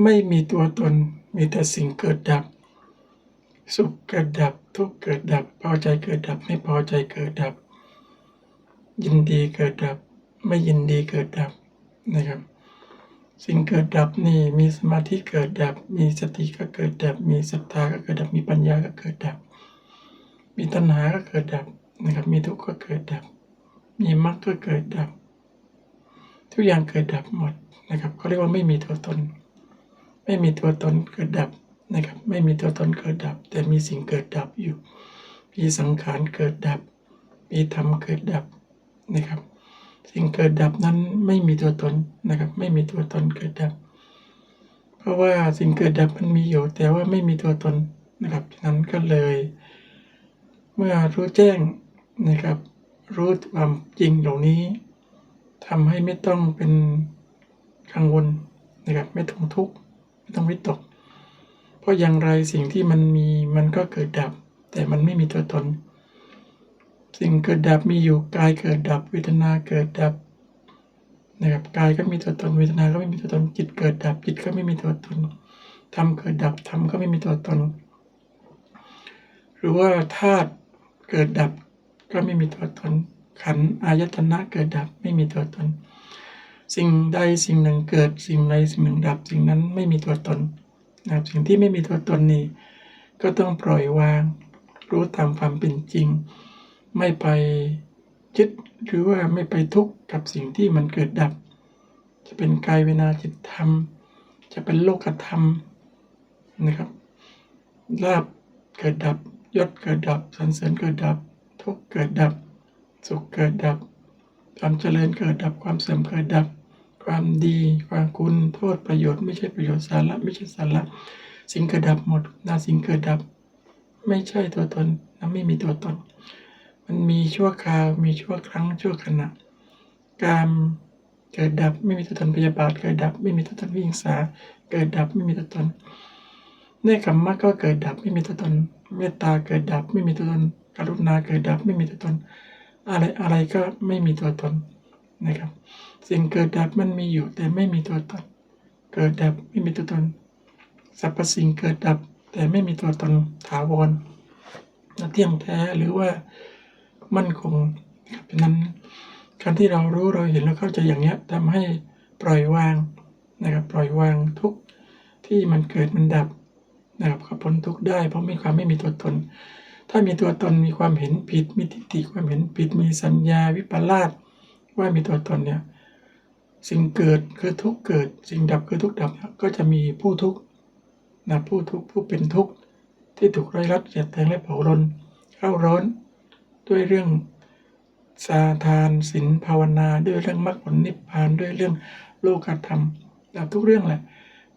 ไม่มีตัวตน มีแต่สิ่งเกิดดับ สุขเกิดดับ ทุกข์เกิดดับ พอใจเกิดดับ ไม่พอใจเกิดดับ ยินดีเกิดดับ ไม่ยินดีเกิดดับนะครับ สิ่งเกิดดับนี่มีสมาธิเกิดดับ มีสติก็เกิดดับ มีศรัทธาก็เกิดดับ มีปัญญาก็เกิดดับ มีตัณหาก็เกิดดับนะครับ มีทุกข์ก็เกิดดับ มีมรรคก็เกิดดับ ทุกอย่างเกิดดับหมดนะครับเขาเรียกว่าไม่มีตัวตน ไม่มีตัวตนเกิดดับนะครับ ไม่มีตัวตนเกิดดับ แต่มีสิ่งเกิดดับอยู่ มีสังขารเกิดดับ มีธรรมเกิดดับนะครับ สิ่งเกิดดับนั้นไม่มีตัวตนนะครับ ไม่มีตัวตนเกิดดับ เพราะว่าสิ่งเกิดดับมันมีอยู่ แต่ว่าไม่มีตัวตนนะครับฉะนั้นก็เลย เมื่อรู้แจ้งนะครับ รู้ความจริงเหล่านี้ทำให้ไม่ต้องเป็นกังวลนะครับ ไม่ต้องทุกข์ ไม่ต้องวิตก เพราะอย่างไรสิ่งที่มันมีมันก็เกิดดับ แต่มันไม่มีตัวตน สิ่งเกิดดับมีอยู่กายเกิดดับเวทนาเกิดดับนะครับกายก็มีตัวตนเวทนาก็ไม่มีตัวตนจิตเกิดดับจิตก็ไม่มีตัวตนธรรมเกิดดับธรรมก็ไม่มีตัวตน หรือว่าธาตุเกิดดับก็ไม่มีตัวตนขันอายตนะเกิดดับไม่มีตัวตน สิ่งใดสิ่งหนึ่งเกิดสิ่งใดสิ่งหนึ่งดับ สิ่งนั้นไม่มีตัวตนนะครับสิ่งที่ไม่มีตัวตนนี่ก็ต้องปล่อยวาง รู้ตามความเป็นจริง ไม่ไปยึดหรือว่าไม่ไปทุกข์กับสิ่งที่มันเกิดดับ จะเป็นกายเวนาจิตธรรม จะเป็นโลกธรรมนะครับลาบเกิดดับยศเกิดดับสรรเสริญเกิดดับ ทุกข์เกิดดับ สุขเกิดดับ ความเจริญเกิดดับความเสื่อมเกิดดับ ความดี ความคุณโทษประโยชน์ไม่ใช่ประโยชน์สาระไม่ใช่สาระสิ่งเกิดดับหมดนาสิ่งเกิดดับ ไม่ใช่ตัวตนนะไม่มีตัวตน มันมีชั่วคราวมีชั่วครั้งชั่วขณะการเกิดดับไม่มีตัวตนพยาบาทเกิดดับ ไม่มีตัวตนวิหิงสาเกิดดับไม่มีตัวตนเนคขมมะก็เกิดดับไม่มีตัวตนเมตตาเกิดดับ ไม่มีตัวตนกรุณาเกิดดับไม่มีตัวตน อะไรอะไรก็ไม่มีตัวตน นะครับ สิ่งเกิดดับมันมีอยู่แต่ไม่มีตัวตน เกิดดับไม่มีตัวตนสรรพสิ่งเกิดดับแต่ไม่มีตัวตนถาวรเที่ยงแท้หรือว่ามั่นคงนะครับฉะนั้นการที่เรารู้เราเห็นเราเข้าใจอย่างเนี้ยทำให้ปล่อยวางนะครับปล่อยวางทุกที่มันเกิดมันดับนะครับก็พ้นทุกได้ เพราะมีความไม่มีตัวตน ถ้ามีตัวตนมีความเห็นผิดมีทิฏฐิความเห็นผิดมีสัญญาวิปลาส ว่ามีตัวตนเนี่ยสิ่งเกิดคือทุกเกิด สิ่งดับคือทุกดับก็จะมีผู้ทุกนะผู้ทุกผู้เป็นทุกที่ถูกไร้รัดเสียดแทงและเผารนเข้าร้อนด้วยเรื่องสาทานศีลภาวนาด้วยเรื่องมรรคผลนิพพานด้วยเรื่องโลกธรรมดับทุกเรื่องแหละ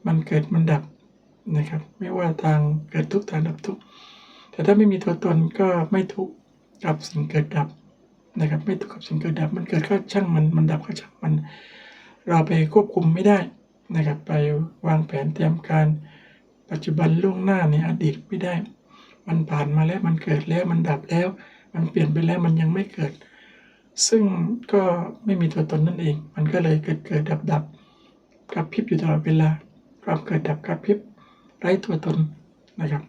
มันเกิดมันดับนะครับ ไม่ว่าทางเกิดทุกทางดับทุกแต่ถ้าไม่มีตัวตนก็ไม่ทุกกับสิ่งเกิดดับ นะครับไม่ทุกกับสิ่งเกิดดับมันเกิดก็ช่างมันมันดับก็ช่างมัน เราไปควบคุมไม่ได้นะครับไปวางแผนเตรียมการปัจจุบันล่วงหน้าในอดีตไม่ได้ มันผ่านมาแล้วมันเกิดแล้วมันดับแล้ว มันเปลี่ยนไปแล้วมันยังไม่เกิด ซึ่งก็ไม่มีตัวตนนั่นเอง มันก็เลยเกิดเกิดดับดับกระพริบอยู่ตลอดเวลาความเกิดดับกระพริบไร้ตัวตนนะครับ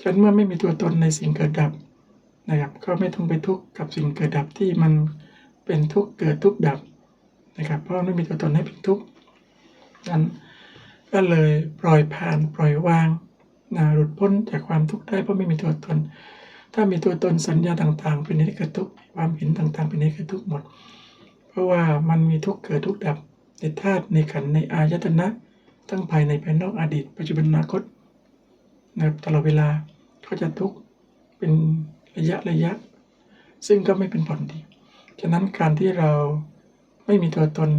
ฉะนั้นเมื่อไม่มีตัวตนในสิ่งเกิดดับ นะครับก็ไม่ต้องไปทุกข์กับสิ่งเกิดดับที่มันเป็นทุกข์เกิดทุกข์ดับนะครับ เพราะไม่มีตัวตนให้เป็นทุกข์นั้นก็เลยปล่อยผ่านปล่อยวางนะหลุดพ้นจากความทุกข์ได้เพราะไม่มีตัวตน ถ้ามีตัวตนสัญญาต่าง ๆ เป็นเหตุเกิดทุกข์ความเห็นต่างๆ เป็นเหตุเกิดทุกข์หมด เพราะว่ามันมีทุกข์เกิดทุกข์ดับในธาตุในขันในอายตนะทั้งภายในภายนอกอดีต ปัจจุบันอนาคตนะครับตลอดเวลาก็จะทุกข์เป็น ระยะระยะ ซึ่งก็ไม่เป็นผลดี ฉะนั้นการที่เราไม่มีตัวตน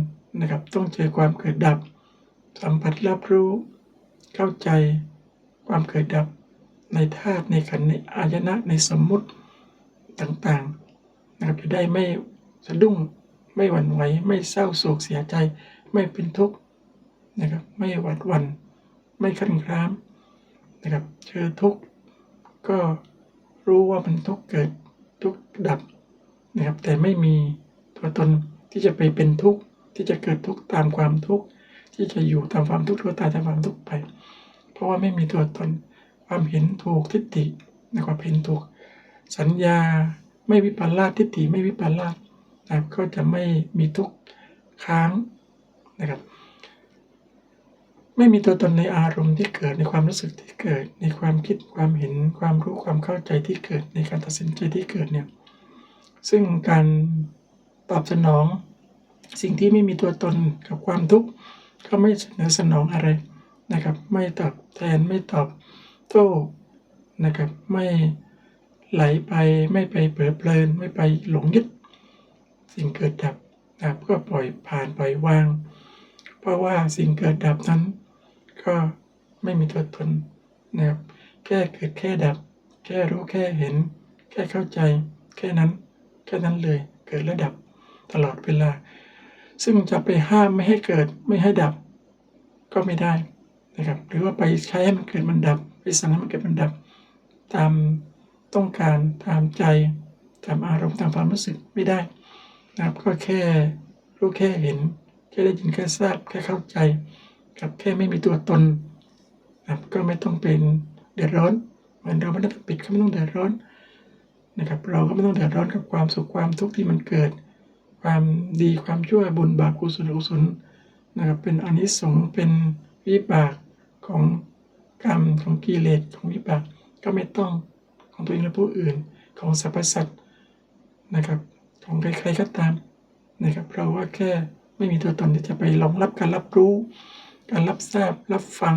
นะครับ ต้องเจอความเกิดดับ สัมผัสรับรู้ เข้าใจความเกิดดับในธาตุในขันในอายนะในสมมุติต่างๆนะครับจะได้ไม่สะดุ้งไม่หวั่นไหวไม่เศร้าโศกเสียใจ ไม่เป็นทุกข์นะครับไม่หวาดวัน ไม่ขันครามนะครับเจอทุกข์ก็ รู้ว่ามันทุกเกิดทุกดับนะครับ แต่ไม่มีตัวตนที่จะไปเป็นทุกข์ที่จะเกิดทุกข์ตามความทุกข์ที่จะอยู่ตามความทุกข์ตัวตายตามความทุกข์ไป เพราะว่าไม่มีตัวตนความเห็นถูกทิฏฐินะความเห็นถูก สัญญาไม่วิปลาสทิฏฐิไม่วิปลาสนะครับก็จะไม่มีทุกข์ค้างนะครับ ไม่มีตัวตนในอารมณ์ที่เกิดในความรู้สึกที่เกิด ในความคิดความเห็นความรู้ความเข้าใจที่เกิดในการตัดสินใจที่เกิดเนี่ยซึ่งการตอบสนองสิ่งที่ไม่มีตัวตนกับความทุกข์ก็ไม่เสนอสนองอะไรนะครับ ไม่ตอบแทนไม่ตอบโต้นะครับ ไม่ไหลไปไม่ไปเผลอเพลิน ไม่ไปหลงยึด สิ่งเกิดดับนะครับก็ปล่อยผ่านปล่อยวาง เพราะว่าสิ่งเกิดดับนั้น ก็ไม่มีตัวตนนะครับ แค่เกิดแค่ดับ แค่รู้แค่เห็น แค่เข้าใจ แค่นั้น แค่นั้นเลย เกิดและดับตลอดเวลา ซึ่งจะไปห้ามไม่ให้เกิดไม่ให้ดับ ก็ไม่ได้นะครับ หรือว่าไปใช้ให้มันเกิดมันดับ ไปสั่งให้มันเกิดมันดับ ตามต้องการตามใจตามอารมณ์ตามความรู้สึกไม่ได้นะครับ ก็แค่รู้แค่เห็น แค่ได้ยินแค่ทราบแค่เข้าใจ กับแค่ไม่มีตัวตนนะครับก็ไม่ต้องเป็นเดือดร้อนเหมือนเราไม่ต้องปิดก็ไม่ต้องเดือดร้อนนะครับ เราก็ไม่ต้องเดือดร้อนกับความสุขความทุกข์ที่มันเกิด ความดีความชั่วบุญบาปกุศลอกุศลนะครับเป็นอนิสงส์เป็นวิบากของกรรมของกิเลสของวิบากก็ไม่ต้องของตัวเองและผู้อื่นของสรรพสัตว์นะครับของใครๆก็ตามนะครับเราว่าแค่ไม่มีตัวตนที่จะไปรองรับการรับรู้ การรับทราบรับฟัง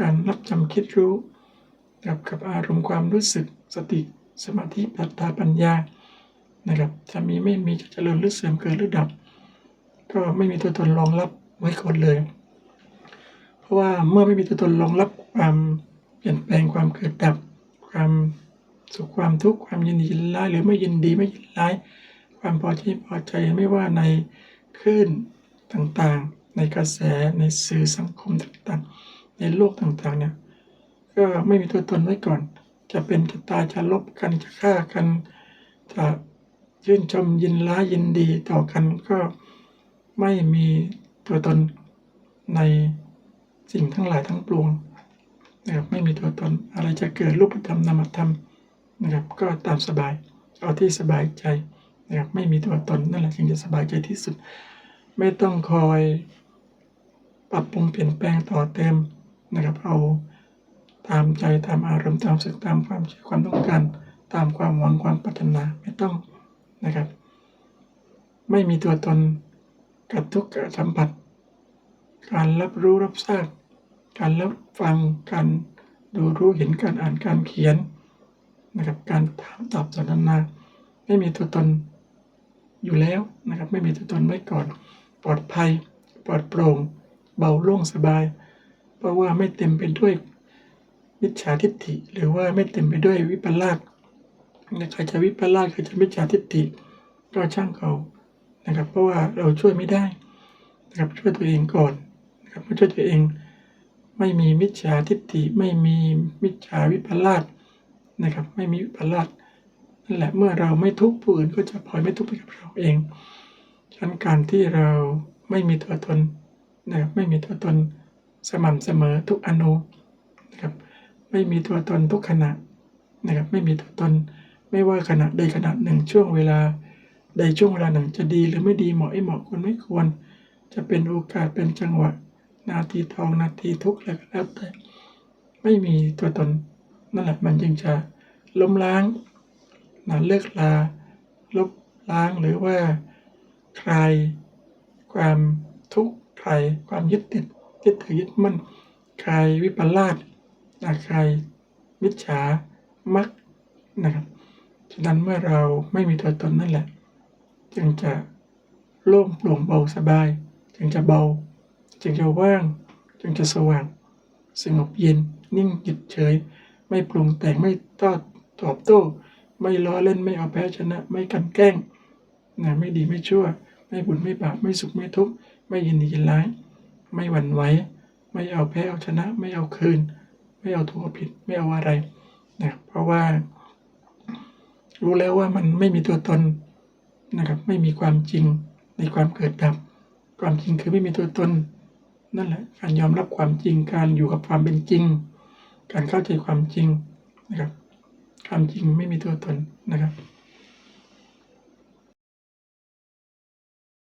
การรับจำคิดรู้ กับกับอารมณ์ความรู้สึกสติสมาธิปัญญาปัญญานะครับจะมีไม่มีจะเจริญหรือเสื่อมเกิดหรือดับ ก็ไม่มีตัวตนรองรับไว้ก่อนเลย เพราะว่าเมื่อไม่มีตัวตนรองรับความเปลี่ยนแปลงความเกิดดับ ความสุขความทุกข์ความยินดีร้ายหรือไม่ยินดีไม่ยินร้าย ความพอใจพอใจไม่ว่าในคลื่นต่างๆ ในกระแสในสื่อสังคมต่างๆ ในโลกต่างๆเนี่ยก็ไม่มีตัวตนไว้ก่อน จะเป็นจะตายจะลบกันจะฆ่ากันจะชื่นชมยินร้ายยินดีต่อกันก็ไม่มีตัวตนในสิ่งทั้งหลายทั้งปวงนะครับไม่มีตัวตนอะไรจะเกิดรูปธรรมนามธรรมนะครับก็ตามสบายเอาที่สบายใจนะครับไม่มีตัวตนนั่นแหละจึงจะสบายใจที่สุด ไม่ต้องคอย ปรับปรุงเปลี่ยนแปลงต่อเติมนะครับเอาตามใจตามอารมณ์ตามสึกตามความเชื่อความต้องการ ตามความหวังความปรารถนาไม่ต้องนะครับ ไม่มีตัวตนกับทุกสัมผัส การรับรู้รับทราบการรับฟังการดูรู้เห็นการอ่านการเขียนนะครับการถามตอบสนทนาไม่มีตัวตนอยู่แล้วนะครับ ไม่มีตัวตนไว้ก่อน ปลอดภัย ปลอดโปร่ง เบาโล่งสบาย เพราะว่าไม่เต็มไปด้วยมิจฉาทิฏฐิ หรือว่าไม่เต็มไปด้วยวิปลาสใครจะวิปลาสใครจะมิจฉาทิฏฐิก็ช่างเขานะครับ เพราะว่าเราช่วยไม่ได้นะครับช่วยตัวเองก่อนนะครับเมื่อช่วยตัวเอง ไม่มีมิจฉาทิฏฐิไม่มีมิจฉาวิปลาสนะครับ ไม่มีวิปลาสนั่นแหละเมื่อเราไม่ทุกข์ผู้อื่นก็จะพลอยไม่ทุกข์ไปกับเราเองฉะนั้นการที่เราไม่มีตัวตน นะครับไม่มีตัวตนสม่ำเสมอทุกอนุนะครับไม่มีตัวตนทุกขณะนะครับไม่มีตัวตนไม่ว่าขณะใดขณะหนึ่งช่วงเวลาใดช่วงเวลาหนึ่งจะดีหรือไม่ดีเหมาะไม่เหมาะควรไม่ควร จะเป็นโอกาสเป็นจังหวะ นาทีทองนาทีทุกข์อะไรก็แล้วแต่ไม่มีตัวตนนั่นแหละมันจึงจะล้มล้างนะเลิกลาลบล้างหรือว่าคลายความทุกข์ คลายความยึดติดยึดถือยึดมั่นคลายวิปลาสนะคลายมิจฉามักนะครับฉะนั้นเมื่อเราไม่มีตัวตนนั่นแหละ จึงจะโล่งโปร่งเบาสบาย จึงจะเบา จึงจะว่าง จึงจะสว่างสงบเย็นนิ่งหยุดเฉย ไม่ปรุงแต่งไม่ตอดตอบโต้ ไม่ล้อเล่นไม่เอาแพ้ชนะ ไม่กันแกล้งนะไม่ดีไม่ชั่ว ไม่บุญไม่บาปไม่สุขไม่ทุกข์ ไม่ยินดียินร้าย ไม่หวั่นไหวไม่เอาแพ้เอาชนะ ไม่เอาคืน ไม่เอาถูกผิด ไม่เอาอะไรนะเพราะว่า รู้แล้วว่ามันไม่มีตัวตนนะครับ ไม่มีความจริงในความเกิดดับ ความจริงคือไม่มีตัวตน นั่นแหละ การยอมรับความจริง การอยู่กับความเป็นจริง การเข้าใจความจริงนะครับ ความจริงไม่มีตัวตนนะครับ